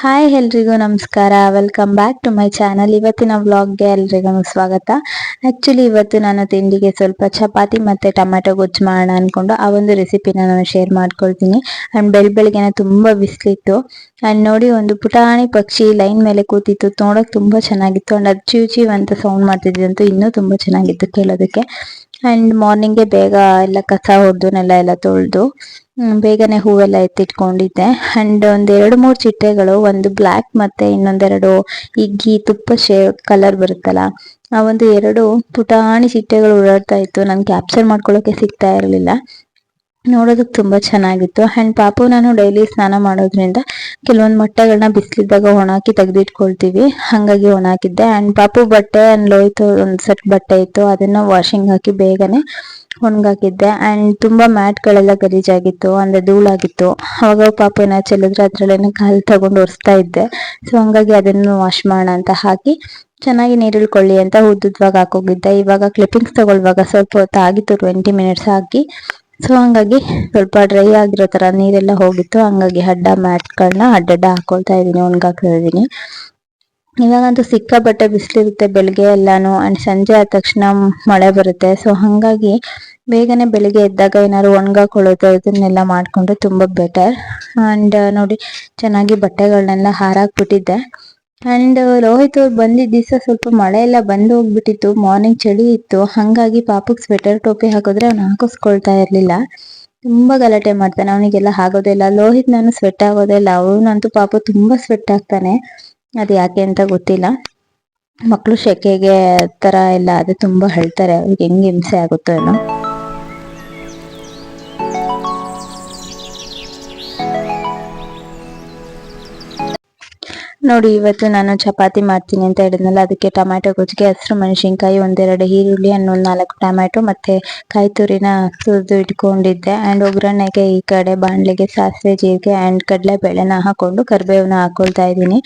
Hi ಎಲ್ರಿಗೂ ನಮಸ್ಕಾರ. Welcome back to my channel ಇವತ್ತಿನ ವ್ಲಾಗ್ಗೆ ಎಲ್ರಿಗೂ ಸ್ವಾಗತ. ಆ್ಯಕ್ಚುಲಿ ಇವತ್ತು ನಾನು ತಿಂಡಿಗೆ ಸ್ವಲ್ಪ ಚಪಾತಿ ಮತ್ತು ಟೊಮೆಟೊ ಗೊಜ್ಜು ಮಾಡೋಣ ಅಂದ್ಕೊಂಡು ಆ ಒಂದು ರೆಸಿಪಿನ ನಾನು ಶೇರ್ ಮಾಡ್ಕೊಳ್ತೀನಿ. ಆ್ಯಂಡ್ ಬೆಳ ಬೆಳಗ್ಗೆನೆ ತುಂಬ ಬಿಸಿಲಿತ್ತು. ಆ್ಯಂಡ್ ನೋಡಿ ಒಂದು ಪುಟಾಣಿ ಪಕ್ಷಿ ಲೈನ್ ಮೇಲೆ ಕೂತಿತ್ತು. ನೋಡೋಕೆ ತುಂಬ ಚೆನ್ನಾಗಿತ್ತು. ಆ್ಯಂಡ್ ಅದು ಚೀವ್ ಅಂತ ಸೌಂಡ್ ಮಾಡ್ತಿದ್ದಂತೂ ಇನ್ನೂ ತುಂಬ ಚೆನ್ನಾಗಿತ್ತು ಕೇಳೋದಕ್ಕೆ. ಆ್ಯಂಡ್ ಮಾರ್ನಿಂಗೇ ಬೇಗ ಎಲ್ಲ ಕಸ ಹೊಡೆದು ನೆಲ ಎಲ್ಲ ತೊಳೆದು ಬೇಗನೆ ಹೂವೆಲ್ಲ ಎತ್ತಿಟ್ಕೊಂಡಿದ್ದೆ. ಅಂಡ್ ಒಂದ್ ಎರಡು ಮೂರು ಚಿಟ್ಟೆಗಳು, ಒಂದು ಬ್ಲ್ಯಾಕ್ ಮತ್ತೆ ಇನ್ನೊಂದೆರಡು ಇಗ್ಗಿ ತುಪ್ಪ ಶೇ ಕಲರ್ ಬರುತ್ತಲ್ಲ, ಆ ಒಂದು ಎರಡು ಪುಟಾಣಿ ಚಿಟ್ಟೆಗಳು ಓಡಾಡ್ತಾ ಇತ್ತು. ನನ್ ಕ್ಯಾಪ್ಚರ್ ಮಾಡ್ಕೊಳ್ಳೋಕೆ ಸಿಗ್ತಾ ಇರಲಿಲ್ಲ. ನೋಡೋದಕ್ಕೆ ತುಂಬಾ ಚೆನ್ನಾಗಿತ್ತು. ಅಂಡ್ ಪಾಪು, ನಾನು ಡೈಲಿ ಸ್ನಾನ ಮಾಡೋದ್ರಿಂದ ಕೆಲವೊಂದು ಮೊಟ್ಟೆಗಳನ್ನ ಬಿಸಿಲಿದ್ದಾಗ ಒಣಾಕಿ ತೆಗೆದಿಟ್ಕೊಳ್ತೀವಿ. ಹಾಗಾಗಿ ಒಣಾಕಿದ್ದೆ. ಅಂಡ್ ಪಾಪು ಬಟ್ಟೆ ಅಂಡ್ ಲೋಯ್ತು ಒಂದ್ ಸೆಟ್ ಬಟ್ಟೆ ಇತ್ತು. ಅದನ್ನ ವಾಷಿಂಗ್ ಹಾಕಿ ಬೇಗನೆ ಒಣಗಾಕಿದ್ದೆ ಅಂಡ್ ತುಂಬಾ ಮ್ಯಾಟ್ ಗಳೆಲ್ಲ ಗಲೀಜಾಗಿತ್ತು, ಅಂದ್ರೆ ಧೂಳಾಗಿತ್ತು. ಅವಾಗ ಪಾಪ ಏನ ಚೆಲ್ಲಿದ್ರೆ ಅದ್ರಲ್ಲೇನೆ ಕಾಲು ತಗೊಂಡು ಒರೆಸ್ತಾ ಇದ್ದೆ. ಸೊ ಹಂಗಾಗಿ ಅದನ್ನು ವಾಶ್ ಮಾಡೋಣ ಅಂತ ಹಾಕಿ, ಚೆನ್ನಾಗಿ ನೀರಿಳ್ಕೊಳ್ಳಿ ಅಂತ ಉದ್ದುದ್ವಾಗ ಹಾಕೋಗಿದ್ದೆ. ಇವಾಗ ಕ್ಲಿಪ್ಪಿಂಗ್ಸ್ ತಗೊಳ್ಳುವಾಗ ಸ್ವಲ್ಪ ಹೊತ್ತು ಆಗಿತ್ತು ಟ್ವೆಂಟಿ ಮಿನಿಟ್ಸ್ ಹಾಕಿ. ಸೊ ಹಂಗಾಗಿ ಸ್ವಲ್ಪ ಡ್ರೈ ಆಗಿರೋ ಥರ ನೀರೆಲ್ಲ ಹೋಗಿತ್ತು. ಹಂಗಾಗಿ ಅಡ್ಡ ಮ್ಯಾಟ್ಗಳನ್ನ ಅಡ್ಡಡ್ಡ ಹಾಕೊಳ್ತಾ ಇದೀನಿ ಒಣಗಾಕ್ತಾ ಇದೀನಿ ಇವಾಗಂತೂ ಸಿಕ್ಕಾಪಟ್ಟೆ ಬಿಸಿಲಿರುತ್ತೆ ಬೆಳಿಗ್ಗೆ ಎಲ್ಲಾನು ಅಂಡ್ ಸಂಜೆ ಆದ ತಕ್ಷಣ ಮಳೆ ಬರುತ್ತೆ. ಸೊ ಹಂಗಾಗಿ ಬೇಗನೆ ಬೆಳಿಗ್ಗೆ ಎದ್ದಾಗ ಏನಾದ್ರು ಒಣಗಾಕೊಳ್ಳೋದು, ಇದನ್ನೆಲ್ಲ ಮಾಡ್ಕೊಂಡ್ರೆ ತುಂಬ ಬೆಟರ್ ಅಂಡ್ ನೋಡಿ, ಚೆನ್ನಾಗಿ ಬಟ್ಟೆಗಳನ್ನೆಲ್ಲ ಹಾರಾಕ್ಬಿಟ್ಟಿದ್ದೆ. ಅಂಡ್ ರೋಹಿತ್ ಅವ್ರು ಬಂದಿದ್ದ ದಿವಸ ಸ್ವಲ್ಪ ಮಳೆ ಎಲ್ಲ ಬಂದು ಹೋಗ್ಬಿಟ್ಟಿತ್ತು. ಮಾರ್ನಿಂಗ್ ಚಳಿ ಇತ್ತು. ಹಂಗಾಗಿ ಪಾಪಕ್ ಸ್ವೆಟರ್ ಟೋಪಿ ಹಾಕಿದ್ರೆ ಅವ್ನು ಹಾಕಿಸ್ಕೊಳ್ತಾ ಇರ್ಲಿಲ್ಲ. ತುಂಬಾ ಗಲಾಟೆ ಮಾಡ್ತಾನೆ. ಅವನಿಗೆಲ್ಲ ಆಗೋದಿಲ್ಲ ಲೋಹಿತ್ ನಾನು ಸ್ವೆಟ್ ಆಗೋದಿಲ್ಲ ಅವನಂತೂ ಪಾಪ ತುಂಬಾ ಸ್ವೆಟ್ ಆಗ್ತಾನೆ ಅದು ಯಾಕೆ ಅಂತ ಗೊತ್ತಿಲ್ಲ. ಮಕ್ಕಳು ಶೆಕೆಗೆ ತರ ಎಲ್ಲ ಅದು ತುಂಬಾ ಹೇಳ್ತಾರೆ. ಅವ್ರಿಗೆ ಹೆಂಗ್ ಹಿಂಸೆ ಆಗುತ್ತೋ ಏನೋ. ನೋಡಿ, ಇವತ್ತು ನಾನು ಚಪಾತಿ ಮಾಡ್ತೀನಿ ಅಂತ ಹೇಳಿದ್ನಲ್ಲ, ಅದಕ್ಕೆ ಟೊಮ್ಯಾಟೊ ಗೊಜ್ಜಿಗೆ, ಹಸಿರು ಮೆಣಸಿನ್ಕಾಯಿ, ಒಂದೆರಡು ಈರುಳ್ಳಿ ಒಂದು ನಾಲ್ಕು ಟೊಮ್ಯಾಟೊ ಮತ್ತೆ ಕಾಯಿ ತುರಿನ ತುರಿದು ಇಟ್ಕೊಂಡಿದ್ದೆ. ಅಂಡ್ ಒಗ್ಗರಣೆಗೆ ಈ ಕಡೆ ಬಾಣಲೆಗೆ, ಸಾಸಿವೆ, ಜೀರಿಗೆ ಅಂಡ್ ಕಡಲೆ ಬೇಳೆನ ಹಾಕೊಂಡು ಕರಿಬೇವನ್ನ ಹಾಕೊಳ್ತಾ ಇದ್ದೀನಿ.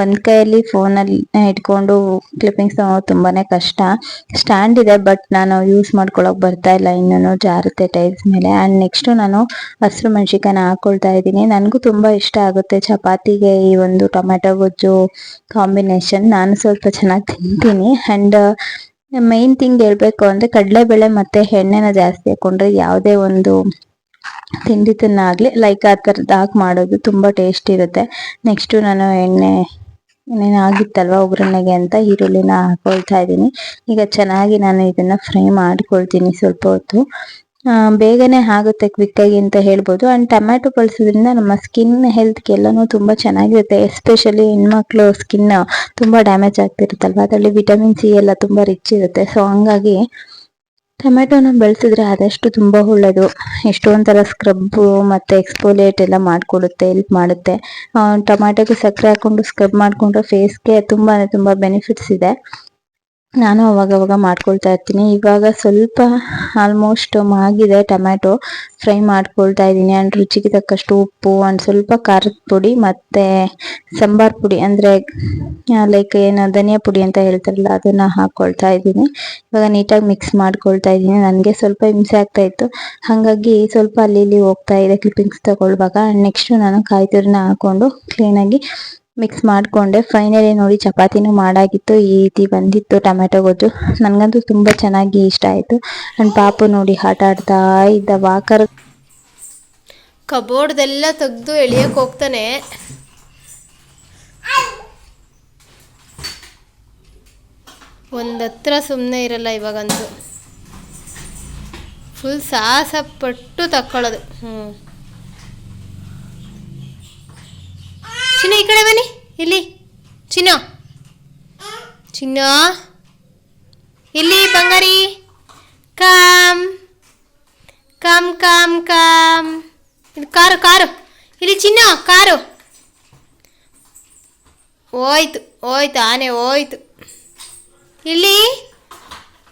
ಒಂದ್ ಕೈಯಲ್ಲಿ ಫೋನಲ್ಲಿ ಇಟ್ಕೊಂಡು ಕ್ಲಿಪ್ಪಿಂಗ್ಸ್ ತುಂಬಾನೇ ಕಷ್ಟ. ಸ್ಟ್ಯಾಂಡ್ ಇದೆ ಬಟ್ ನಾನು ಯೂಸ್ ಮಾಡ್ಕೊಳಕ್ ಬರ್ತಾ ಇಲ್ಲ, ಇನ್ನೂ ಜಾರುತ್ತೆ ಟೈಲ್ಸ್ ಮೇಲೆ. ಅಂಡ್ ನೆಕ್ಸ್ಟ್ ನಾನು ಹಸಿರು ಮೆಣಸಿನ್ಕಾಯಿನ ಹಾಕೊಳ್ತಾ ಇದ್ದೀನಿ. ನನಗೂ ತುಂಬಾ ಇಷ್ಟ ಆಗುತ್ತೆ, ಚಪಾತಿಗೆ ಈ ಒಂದು ಟೊಮ್ಯಾಟೊ ಗೊಜ್ಜು ಕಾಂಬಿನೇಷನ್ ನಾನು ಸ್ವಲ್ಪ ಚೆನ್ನಾಗಿ ತಿಂತೀನಿ. ಅಂಡ್ ಮೈನ್ ಥಿಂಗ್ ಹೇಳ್ಬೇಕು ಅಂದ್ರೆ ಕಡಲೆಬೇಳೆ ಮತ್ತೆ ಎಣ್ಣೆನ ಜಾಸ್ತಿ ಹಾಕೊಂಡ್ರೆ ಯಾವುದೇ ಒಂದು ತಿಂಡಿ ತಿನ್ನಾಗಲಿ ಲೈಕ್ ಆ ಥರದ್ದು ಹಾಕಿ ಮಾಡೋದು ತುಂಬಾ ಟೇಸ್ಟ್ ಇರುತ್ತೆ. ನೆಕ್ಸ್ಟು ನಾನು ಎಣ್ಣೆ ಏನೇನು ಆಗಿತ್ತಲ್ವ ಒಗ್ಗರಣೆಗೆ ಅಂತ ಈರುಳ್ಳಿನ ಹಾಕೊಳ್ತಾ ಇದ್ದೀನಿ. ಈಗ ಚೆನ್ನಾಗಿ ನಾನು ಇದನ್ನ ಫ್ರೈ ಮಾಡ್ಕೊಳ್ತೀನಿ ಸ್ವಲ್ಪ ಹೊತ್ತು. ಬೇಗನೆ ಆಗುತ್ತೆ ಕ್ವಿಕ್ ಆಗಿ ಅಂತ ಹೇಳ್ಬೋದು. ಅಂಡ್ ಟೊಮ್ಯಾಟೊ ಬಳಸೋದ್ರಿಂದ ನಮ್ಮ ಸ್ಕಿನ್ ಹೆಲ್ತ್ ತುಂಬ ತುಂಬಾ ಚೆನ್ನಾಗಿರುತ್ತೆ. ಎಸ್ಪೆಷಲಿ ಹೆಣ್ಮಕ್ಳು ಸ್ಕಿನ್ ತುಂಬಾ ಡ್ಯಾಮೇಜ್ ಆಗ್ತಿರುತ್ತಲ್ವ? ಅದರಲ್ಲಿ ವಿಟಮಿನ್ ಸಿ ಎಲ್ಲ ತುಂಬಾ ರಿಚ್ ಇರುತ್ತೆ. ಸೊ ಹಂಗಾಗಿ ಟೊಮ್ಯಾಟೊನ ಬೆಳೆಸಿದ್ರೆ ಆದಷ್ಟು ತುಂಬಾ ಒಳ್ಳೇದು. ಎಷ್ಟೊಂಥರ ಸ್ಕ್ರಬ್ ಮತ್ತೆ ಎಕ್ಸ್ಪೋಲಿಯೇಟ್ ಎಲ್ಲ ಮಾಡಿಕೊಡುತ್ತೆ ಹೆಲ್ಪ್ ಮಾಡುತ್ತೆ. ಟೊಮ್ಯಾಟೊಗೆ ಸಕ್ಕರೆ ಹಾಕೊಂಡು ಸ್ಕ್ರಬ್ ಮಾಡ್ಕೊಂಡ್ರೆ ಫೇಸ್ಗೆ ತುಂಬಾ ತುಂಬಾ ಬೆನಿಫಿಟ್ಸ್ ಇದೆ. ನಾನು ಅವಾಗ ಅವಾಗ ಮಾಡ್ಕೊಳ್ತಾ ಇರ್ತೀನಿ. ಇವಾಗ ಸ್ವಲ್ಪ ಆಲ್ಮೋಸ್ಟ್ ಮಾಗಿದೆ ಟೊಮ್ಯಾಟೊ ಫ್ರೈ ಮಾಡ್ಕೊಳ್ತಾ ಇದ್ದೀನಿ. ಆ್ಯಂಡ್ ರುಚಿಗೆ ತಕ್ಕಷ್ಟು ಉಪ್ಪು ಆ್ಯಂಡ್ ಸ್ವಲ್ಪ ಖಾರದ ಪುಡಿ ಮತ್ತು ಸಾಂಬಾರ್ ಪುಡಿ ಅಂದರೆ ಲೈಕ್ ಏನು ಧನಿಯಾ ಪುಡಿ ಅಂತ ಹೇಳ್ತಾರಲ್ಲ, ಅದನ್ನು ಹಾಕ್ಕೊಳ್ತಾ ಇದ್ದೀನಿ. ಇವಾಗ ನೀಟಾಗಿ ಮಿಕ್ಸ್ ಮಾಡ್ಕೊಳ್ತಾ ಇದ್ದೀನಿ. ನನಗೆ ಸ್ವಲ್ಪ ಹಿಂಸೆ ಆಗ್ತಾ ಇತ್ತು. ಹಾಗಾಗಿ ಸ್ವಲ್ಪ ಅಲ್ಲಿ ಇಲ್ಲಿ ಹೋಗ್ತಾ ಇದೆ. ಕ್ಲಿಪ್ಪಿಂಗ್ಸ್ ತಗೊಳ್ಳುವಾಗ ನೆಕ್ಸ್ಟು ನಾನು ಕಾಯಿ ತುರಿನ ಹಾಕ್ಕೊಂಡು ಕ್ಲೀನಾಗಿ ಮಿಕ್ಸ್ ಮಾಡಿಕೊಂಡೆ. ಫೈನಲಿ ನೋಡಿ ಚಪಾತಿನೂ ಮಾಡಾಗಿತ್ತು. ಈ ರೀತಿ ಬಂದಿತ್ತು ಟೊಮೆಟೊ ಗೊಜ್ಜು. ನನಗಂತೂ ತುಂಬ ಚೆನ್ನಾಗಿ ಇಷ್ಟ ಆಯಿತು. ನನ್ನ ಪಾಪು ನೋಡಿ ಆಟ ಆಡ್ತಾ ಇದ್ದ ವಾಕರ್. ಕಬೋರ್ಡ್ದೆಲ್ಲ ತೆಗೆದು ಎಳಿಯಕ್ಕೆ ಹೋಗ್ತಾನೆ. ಒಂದು ಹತ್ರ ಸುಮ್ಮನೆ ಇರಲ್ಲ ಇವಾಗಂತೂ. ಫುಲ್ ಸಾಹಸ ಪಟ್ಟು ತಕ್ಕೊಳ್ಳೋದು ಹ್ಞೂ ಚಿನ್ನ ಈ ಕಡೆ ಬನ್ನಿ. ಇಲ್ಲಿ. ಚಿನ್ನ. ಚಿನ್ನ. ಇಲ್ಲಿ ಬಂಗಾರಿ. ಕಾಮ್. Calm calm calm. ಇದು ಕಾರು ಕಾರು. ಇಲ್ಲಿ ಚಿನ್ನ, ಕಾರು. ಹೋಯ್ತು ಹೋಯ್ತು, ಆನೆ ಹೋಯ್ತು. ಇಲ್ಲಿ.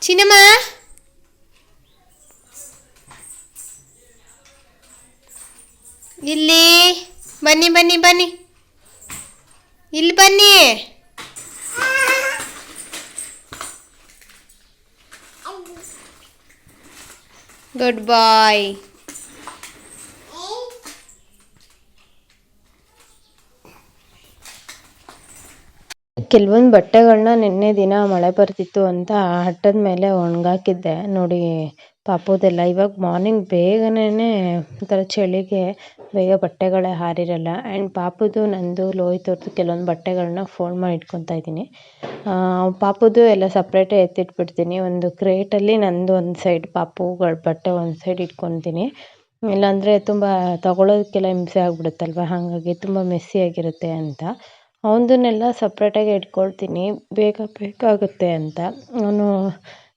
ಚಿನ್ನಮ್ಮ. ಇಲ್ಲಿ. ಬನ್ನಿ ಬನ್ನಿ ಬನ್ನಿ. ಇಲ್ಲಿ ಬನ್ನಿ. ಗುಡ್ ಬಾಯ್ ಕೆಲವೊಂದು ಬಟ್ಟೆಗಳನ್ನ ನಿನ್ನೆ ದಿನ ಮಳೆ ಬರ್ತಿತ್ತು ಅಂತ ಹಟ್ಟದ ಮೇಲೆ ಒಣಗಾಕಿದ್ದೆ. ನೋಡಿ ಪಾಪುದೆಲ್ಲ ಇವಾಗ ಮಾರ್ನಿಂಗ್ ಬೇಗನೆ ಒಂಥರ ಚಳಿಗೆ ಬೇಗ ಬಟ್ಟೆಗಳೇ ಹಾರಿರಲ್ಲ. ಆ್ಯಂಡ್ ಪಾಪುದು ನಂದು ಲೋಹಿತ್ ಅವ್ರದ್ದು ಕೆಲವೊಂದು ಬಟ್ಟೆಗಳನ್ನ ಫೋಲ್ಡ್ ಮಾಡಿ ಇಟ್ಕೊತಾ ಇದ್ದೀನಿ. ಪಾಪುದು ಎಲ್ಲ ಸಪ್ರೇಟೇ ಎತ್ತಿಟ್ಬಿಡ್ತೀನಿ. ಒಂದು ಕ್ರೇಟಲ್ಲಿ ನಂದು ಒಂದು ಸೈಡ್ ಪಾಪುಗಳ ಬಟ್ಟೆ ಒಂದು ಸೈಡ್ ಇಟ್ಕೊತೀನಿ. ಇಲ್ಲಾಂದರೆ ತುಂಬ ತಗೊಳ್ಳೋದಕ್ಕೆಲ್ಲ ಹಿಂಸೆ ಆಗ್ಬಿಡುತ್ತಲ್ವ? ಹಾಗಾಗಿ ತುಂಬ ಮೆಸ್ಸಿ ಆಗಿರುತ್ತೆ ಅಂತ. ಅವನದನ್ನೆಲ್ಲ ಸಪ್ರೇಟಾಗಿ ಇಟ್ಕೊಳ್ತೀನಿ ಬೇಗ ಬೇಕಾಗುತ್ತೆ ಅಂತ. ಅವನು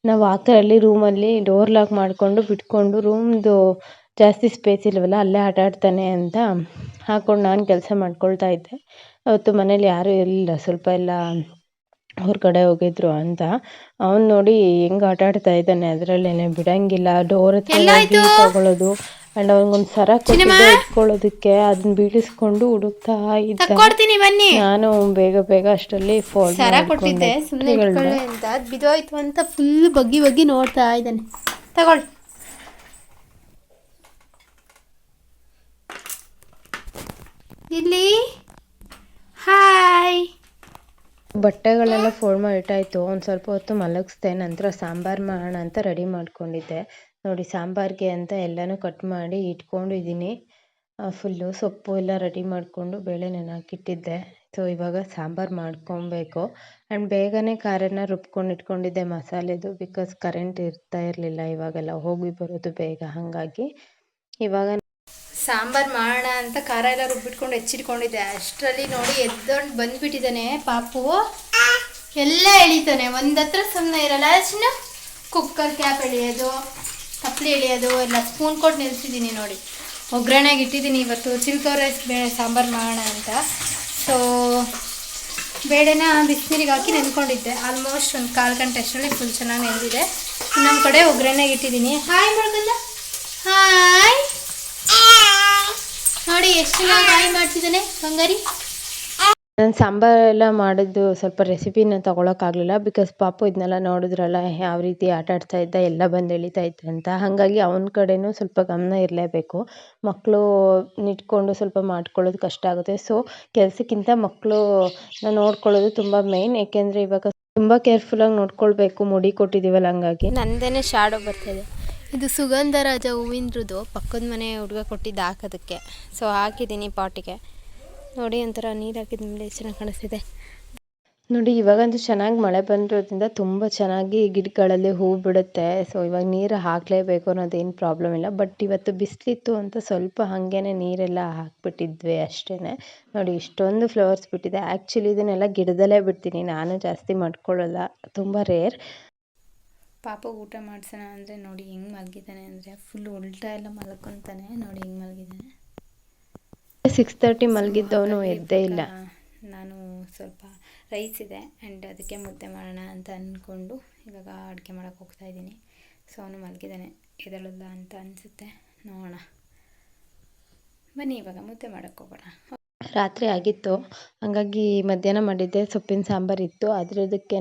ನಾವು ಆ ಥರಲ್ಲಿ ರೂಮಲ್ಲಿ ಡೋರ್ ಲಾಕ್ ಮಾಡಿಕೊಂಡು ಬಿಟ್ಕೊಂಡು ರೂಮ್ದು ಜಾಸ್ತಿ ಸ್ಪೇಸ್ ಇಲ್ಲವಲ್ಲ ಅಲ್ಲೇ ಆಟ ಆಡ್ತಾನೆ ಅಂತ ಹಾಕ್ಕೊಂಡು ನಾನು ಕೆಲಸ ಮಾಡ್ಕೊಳ್ತಾ ಇದ್ದೆ. ಅವತ್ತು ಮನೇಲಿ ಯಾರೂ ಇರಲಿಲ್ಲ ಸ್ವಲ್ಪ ಎಲ್ಲ ಹೊರಗಡೆ ಹೋಗಿದ್ರು ಅಂತ. ಅವ್ನು ನೋಡಿ ಹೆಂಗ್ ಆಟ ಆಡ್ತಾ ಇದ್ದಾನೆ ಅದರಲ್ಲೇನೆ ಬಿಡಂಗಿಲ್ಲ. ಡೋರ್ ಹತ್ರ ಹೋಗಿ ತಗೊಳ್ಳೋದು ಆ್ಯಂಡ್ ಅವನಿಗೊಂದು ಸರ ಕೊಟ್ಟಿದ್ದೆ ಇಟ್ಕೊಳ್ಳೋದಕ್ಕೆ. ಅದನ್ನ ಬೀಳಿಸ್ಕೊಂಡು ಹುಡುಕ್ತಾ ಇದ್ದೀನಿ ಬನ್ನಿ. ನಾನು ಬೇಗ ಬೇಗ ಅಷ್ಟರಲ್ಲಿ ಫೋಲ್ಡ್ ಸರ ಕೊಟ್ಟಿದ್ದೆ. ಸುಮ್ಮನೆ ಇಟ್ಕೊಳ್ಳಿ ಅಂತ. ಅದು ಬಿದ್ದೋಯ್ತು ಅಂತ ಫುಲ್ ಬಗ್ಗಿ ಬಗ್ಗಿ ನೋಡ್ತಾ ಇದ್ದಾನೆ. ತಗೊಳ್ಳಿ ಇಲ್ಲಿ. ಹಾಯ್ ಬಟ್ಟೆಗಳೆಲ್ಲ ಫೋಲ್ಡ್ ಮಾಡಿ ಇಟ್ಟಾಯ್ತು. ಒಂದು ಸ್ವಲ್ಪ ಹೊತ್ತು ಮಲಗಿಸ್ದೆ. ನಂತರ ಸಾಂಬಾರ್ ಮಾಡೋಣ ಅಂತ ರೆಡಿ ಮಾಡ್ಕೊಂಡಿದ್ದೆ. ನೋಡಿ ಸಾಂಬಾರಿಗೆ ಅಂತ ಎಲ್ಲನೂ ಕಟ್ ಮಾಡಿ ಇಟ್ಕೊಂಡಿದ್ದೀನಿ. ಫುಲ್ಲು ಸೊಪ್ಪು ಎಲ್ಲ ರೆಡಿ ಮಾಡಿಕೊಂಡು ಬೇಳೆ ನೆನಾಕಿಟ್ಟಿದ್ದೆ ಸೊ ಇವಾಗ ಸಾಂಬಾರು ಮಾಡ್ಕೊಬೇಕು. ಆ್ಯಂಡ್ ಬೇಗನೆ ಖಾರನ ರುಬ್ಕೊಂಡು ಇಟ್ಕೊಂಡಿದ್ದೆ ಮಸಾಲೆದು ಬಿಕಾಸ್ ಕರೆಂಟ್ ಇರ್ತಾ ಇರಲಿಲ್ಲ ಇವಾಗೆಲ್ಲ ಹೋಗಿ ಬರೋದು ಬೇಗ ಹಾಗಾಗಿ. ಇವಾಗ ಸಾಂಬಾರು ಮಾಡೋಣ ಅಂತ ಖಾರ ಎಲ್ಲ ರುಬ್ಬಿಟ್ಕೊಂಡು ಹೆಚ್ಚಿಟ್ಕೊಂಡಿದ್ದೆ ಅಷ್ಟರಲ್ಲಿ ನೋಡಿ ಎದ್ದೊಂಡು ಬಂದ್ಬಿಟ್ಟಿದ್ದಾನೆ ಪಾಪು. ಎಲ್ಲ ಎಳಿತಾನೆ. ಒಂದತ್ರ ಸುಮ್ಮನೆ ಇರಲ್ಲ. ಚಿನ್ನ ಕುಕ್ಕರ್ ಕ್ಯಾಪ್ ಎಳೆಯೋದು. ತಪ್ಪಲಿ ಎಳೆಯೋದು, ಎಲ್ಲ ಸ್ಪೂನ್ ಕೊಟ್ಟು ನಿಲ್ಸಿದ್ದೀನಿ ನೋಡಿ. ಒಗ್ಗರಣೆಗೆ ಇಟ್ಟಿದ್ದೀನಿ ಇವತ್ತು. ಚಿಲ್ಕೋ ರೈಸ್ ಬೇಳೆ ಸಾಂಬಾರು ಮಾಡೋಣ ಅಂತ. ಸೊ ಬೇಳೆನ ಬಿಸಿನೀರಿಗೆ ಹಾಕಿ ನೆನ್ಕೊಂಡಿದ್ದೆ ಆಲ್ಮೋಸ್ಟ್ ಒಂದು ಕಾಲು ಗಂಟೆ ಅಷ್ಟರಲ್ಲಿ ಫುಲ್ ಚೆನ್ನಾಗಿ ನೆಂದಿದೆ ಇನ್ನೊಂದು ಕಡೆ ಒಗ್ಗರಣೆಗೆ ಇಟ್ಟಿದ್ದೀನಿ ಹಾಯ್ ಮಾಡ್ಕಲ್ಲ ಹಾಯ್ ನೋಡಿ, ಎಷ್ಟು ಚೆನ್ನಾಗಿ ಹಾಯ್ ಮಾಡ್ತಿದ್ದಾನೆ ಬಂಗಾರಿ. ನಾನು ಸಾಂಬಾರೆಲ್ಲ ಮಾಡಿದ್ದು ಸ್ವಲ್ಪ ರೆಸಿಪಿನ ತೊಗೊಳಕ್ಕಾಗಲಿಲ್ಲ ಬಿಕಾಸ್ ಪಾಪು ಇದನ್ನೆಲ್ಲ ನೋಡಿದ್ರಲ್ಲ ಯಾವ ರೀತಿ ಆಟ ಆಡ್ತಾ ಇದ್ದ, ಎಲ್ಲ ಬಂದು ಎಳಿತಾ ಇದ್ದ ಅಂತ. ಹಾಗಾಗಿ ಅವನ ಕಡೆನೂ ಸ್ವಲ್ಪ ಗಮನ ಇರಲೇಬೇಕು. ಮಕ್ಕಳು ನಿಟ್ಕೊಂಡು ಸ್ವಲ್ಪ ಮಾಡ್ಕೊಳ್ಳೋದು ಕಷ್ಟ ಆಗುತ್ತೆ. ಸೊ ಕೆಲಸಕ್ಕಿಂತ ಮಕ್ಕಳು ನೋಡ್ಕೊಳ್ಳೋದು ತುಂಬ ಮೇಯ್ನ್ ಏಕೆಂದರೆ ಇವಾಗ ತುಂಬ ಕೇರ್ಫುಲ್ಲಾಗಿ ನೋಡ್ಕೊಳ್ಬೇಕು. ಮುಡಿ ಕೊಟ್ಟಿದ್ದೀವಲ್ಲ ಹಂಗಾಗಿ. ನಂದೇನೆ ಶಾಡೋ ಬರ್ತಿದೆ ಇದು. ಸುಗಂಧರಾಜ ಹೂವಿಂದ್ರದ್ದು ಪಕ್ಕದ ಮನೆ ಹುಡುಗ ಕೊಟ್ಟಿದ್ದು ಹಾಕೋದಕ್ಕೆ. ಸೊ ಹಾಕಿದ್ದೀನಿ ಪಾಟಿಗೆ. ನೋಡಿ ಒಂಥರ ನೀರು ಹಾಕಿದ ಮೇಲೆ ಎಷ್ಟು ಚೆನ್ನಾಗಿ ಕಾಣಿಸ್ತಿದೆ. ನೋಡಿ ಇವಾಗಂತೂ ಚೆನ್ನಾಗಿ ಮಳೆ ಬಂದಿರೋದ್ರಿಂದ ತುಂಬ ಚೆನ್ನಾಗಿ ಗಿಡಗಳಲ್ಲಿ ಹೂ ಬಿಡುತ್ತೆ. ಸೊ ಇವಾಗ ನೀರು ಹಾಕಲೇಬೇಕು ಅನ್ನೋದೇನು ಪ್ರಾಬ್ಲಮ್ ಇಲ್ಲ. ಬಟ್ ಇವತ್ತು ಬಿಸಿಲಿತ್ತು ಅಂತ ಸ್ವಲ್ಪ ಹಾಗೇನೆ ನೀರೆಲ್ಲ ಹಾಕ್ಬಿಟ್ಟಿದ್ವಿ ಅಷ್ಟೇ ನೋಡಿ ಇಷ್ಟೊಂದು ಫ್ಲವರ್ಸ್ ಬಿಟ್ಟಿದೆ. ಆ್ಯಕ್ಚುಲಿ ಇದನ್ನೆಲ್ಲ ಗಿಡದಲ್ಲೇ ಬಿಡ್ತೀನಿ. ನಾನು ಜಾಸ್ತಿ ಮಾಡ್ಕೊಳ್ಳಲ್ಲ. ತುಂಬ ರೇರ್ ಪಾಪ ಊಟ ಮಾಡ್ಸೋಣ ಅಂದರೆ ನೋಡಿ ಹೆಂಗೆ ಮಲಗಿದ್ದಾನೆ ಅಂದರೆ ಫುಲ್ ಉಲ್ಟಾ ಎಲ್ಲ ಮಲ್ಕೊತಾನೆ. ನೋಡಿ ಹೆಂಗೆ ಮಲಗಿದ್ದಾನೆ. ಸಿಕ್ಸ್ ತರ್ಟಿ ಮಲಗಿದ್ದವನು ಎದ್ದೇ ಇಲ್ಲ. ನಾನು ಸ್ವಲ್ಪ ರೈಸ್ ಇದೆ ಆ್ಯಂಡ್ ಅದಕ್ಕೆ ಮುದ್ದೆ ಮಾಡೋಣ ಅಂತ ಅಂದ್ಕೊಂಡು ಇವಾಗ ಅಡುಗೆ ಮಾಡೋಕ್ಕೆ ಹೋಗ್ತಾ ಇದ್ದೀನಿ. ಸೊ ಅವನು ಮಲಗಿದ್ದಾನೆ. ಎದಳಲ್ಲ ಅಂತ ಅನಿಸುತ್ತೆ. ನೋಡೋಣ. ಬನ್ನಿ ಇವಾಗ ಮುದ್ದೆ ಮಾಡೋಕ್ಕೆ ಹೋಗೋಣ. ರಾತ್ರಿ ಆಗಿತ್ತು. ಹಾಗಾಗಿ ಮಧ್ಯಾಹ್ನ ಮಾಡಿದ್ದೆ ಸೊಪ್ಪಿನ ಸಾಂಬಾರು ಇತ್ತು. ಅದ್ರದಕ್ಕೇ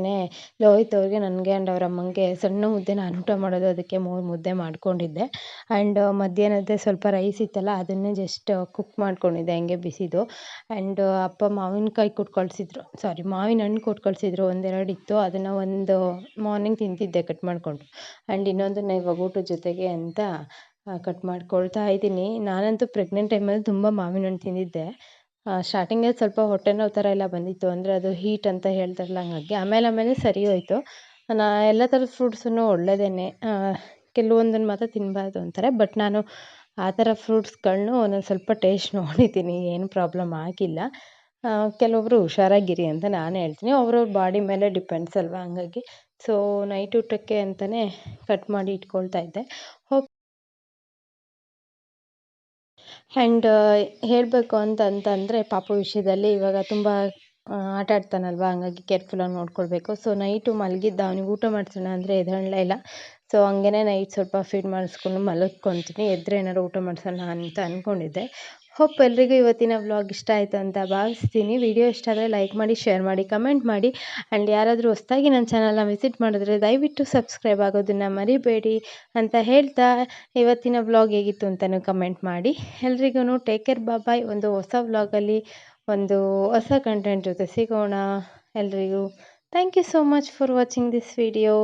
ಲೋಹಿತ್ ಅವ್ರಿಗೆ ನನಗೆ ಆ್ಯಂಡ್ ಅವ್ರ ಅಮ್ಮನಿಗೆ ಸಣ್ಣ ಮುದ್ದೆ ನಾನು ಊಟ ಮಾಡೋದು, ಅದಕ್ಕೆ ಮೂರು ಮುದ್ದೆ ಮಾಡಿಕೊಂಡಿದ್ದೆ. ಆ್ಯಂಡ್ ಮಧ್ಯಾಹ್ನದ್ದೆ ಸ್ವಲ್ಪ ರೈಸ್ ಇತ್ತಲ್ಲ, ಅದನ್ನೇ ಜಸ್ಟ್ ಕುಕ್ ಮಾಡ್ಕೊಂಡಿದ್ದೆ, ಹಂಗೆ ಬಿಸಿದು. ಆ್ಯಂಡ್ ಅಪ್ಪ ಮಾವಿನಕಾಯಿ ಕೊಟ್ಟು ಕಳಿಸಿದ್ರು ಸಾರಿ ಮಾವಿನ ಹಣ್ಣು ಕೊಟ್ಟು ಕಳಿಸಿದ್ರು ಒಂದೆರಡು ಇತ್ತು. ಅದನ್ನು ಒಂದು ಮಾರ್ನಿಂಗ್ ತಿಂತಿದ್ದೆ ಕಟ್ ಮಾಡಿಕೊಂಡು. ಆ್ಯಂಡ್ ಇನ್ನೊಂದನ್ನು ಇವಾಗ ಊಟದ ಜೊತೆಗೆ ಅಂತ ಕಟ್ ಮಾಡ್ಕೊಳ್ತಾ ಇದ್ದೀನಿ. ನಾನಂತೂ ಪ್ರೆಗ್ನೆಂಟ್ ಟೈಮಲ್ಲಿ ತುಂಬ ಮಾವಿನ ಹಣ್ಣು ತಿಂದಿದ್ದೆ. ಸ್ಟಾರ್ಟಿಂಗಲ್ಲಿ ಸ್ವಲ್ಪ ಹೊಟ್ಟೆ ನೋವು ಥರ ಎಲ್ಲ ಬಂದಿತ್ತು. ಅಂದರೆ ಅದು ಹೀಟ್ ಅಂತ ಹೇಳ್ತಾರಲ್ಲ ಹಂಗಾಗಿ ಆಮೇಲೆ ಆಮೇಲೆ ಸರಿ ಹೋಯಿತು. ನಾ ಎಲ್ಲ ಥರದ ಫ್ರೂಟ್ಸನ್ನು ಒಳ್ಳೆಯದೇನೆ ಕೆಲವೊಂದನ್ನು ಮಾತ್ರ ತಿನ್ನಬಾರ್ದು ಅಂತಾರೆ. ಬಟ್ ನಾನು ಆ ಥರ ಫ್ರೂಟ್ಸ್ಗಳನ್ನು ಒಂದೊಂದು ಸ್ವಲ್ಪ ಟೇಸ್ಟ್ ನೋಡಿದ್ದೀನಿ. ಏನು ಪ್ರಾಬ್ಲಮ್ ಆಗಿಲ್ಲ. ಕೆಲವೊಬ್ಬರು ಹುಷಾರಾಗಿರಿ ಅಂತ ನಾನು ಹೇಳ್ತೀನಿ. ಅವ್ರವ್ರ ಬಾಡಿ ಮೇಲೆ ಡಿಪೆಂಡ್ಸ್ ಅಲ್ವಾ ಹಂಗಾಗಿ. ಸೊ ನೈಟ್ ಊಟಕ್ಕೆ ಅಂತಲೇ ಕಟ್ ಮಾಡಿ ಇಟ್ಕೊಳ್ತಾ ಇದ್ದೆ. ಹೋಪ್ ಆ್ಯಂಡ್ ಹೇಳಬೇಕು ಅಂತ ಅಂತಂದರೆ ಪಾಪು ವಿಷಯದಲ್ಲಿ ಇವಾಗ ತುಂಬ ಆಟ ಆಡ್ತಾನಲ್ವ? ಹಂಗಾಗಿ ಕೇರ್ಫುಲ್ಲಾಗಿ ನೋಡ್ಕೊಳ್ಬೇಕು. ಸೊ ನೈಟು ಮಲಗಿದ್ದ ಅವ್ನಿಗೆ ಊಟ ಮಾಡಿಸೋಣ ಅಂದರೆ ಎದ್ದೇಳಲೇ ಇಲ್ಲ. ಸೊ ಹಂಗೇ ನೈಟ್ ಸ್ವಲ್ಪ ಫೀಡ್ ಮಾಡಿಸ್ಕೊಂಡು ಮಲಗ್ಕೊತೀನಿ ಎದ್ದರೆ ಏನಾದ್ರು ಊಟ ಮಾಡಿಸೋಣ ಅಂತ ಅಂದ್ಕೊಂಡಿದ್ದೆ ಹೋಪ್ ಎಲ್ರಿಗೂ ಇವತ್ತಿನ ವ್ಲಾಗ್ ಇಷ್ಟ ಆಯಿತು ಅಂತ ಭಾವಿಸ್ತೀನಿ. ವಿಡಿಯೋ ಇಷ್ಟ ಆದರೆ ಲೈಕ್ ಮಾಡಿ ಶೇರ್ ಮಾಡಿ ಕಮೆಂಟ್ ಮಾಡಿ. ಆ್ಯಂಡ್ ಯಾರಾದರೂ ಹೊಸ್ದಾಗಿ ನನ್ನ ಚಾನಲ್ನ ವಿಸಿಟ್ ಮಾಡಿದ್ರೆ ದಯವಿಟ್ಟು ಸಬ್ಸ್ಕ್ರೈಬ್ ಆಗೋದನ್ನು ಮರಿಬೇಡಿ ಅಂತ ಹೇಳ್ತಾ ಇವತ್ತಿನ ವ್ಲಾಗ್ ಹೇಗಿತ್ತು ಅಂತಲೂ ಕಮೆಂಟ್ ಮಾಡಿ. ಎಲ್ರಿಗೂ ಟೇಕ್ ಕೇರ್ ಬಾಯ್ ಒಂದು ಹೊಸ ವ್ಲಾಗಲ್ಲಿ ಒಂದು ಹೊಸ ಕಂಟೆಂಟ್ ಜೊತೆ ಸಿಗೋಣ ಎಲ್ರಿಗೂ. Thank you so much for watching this video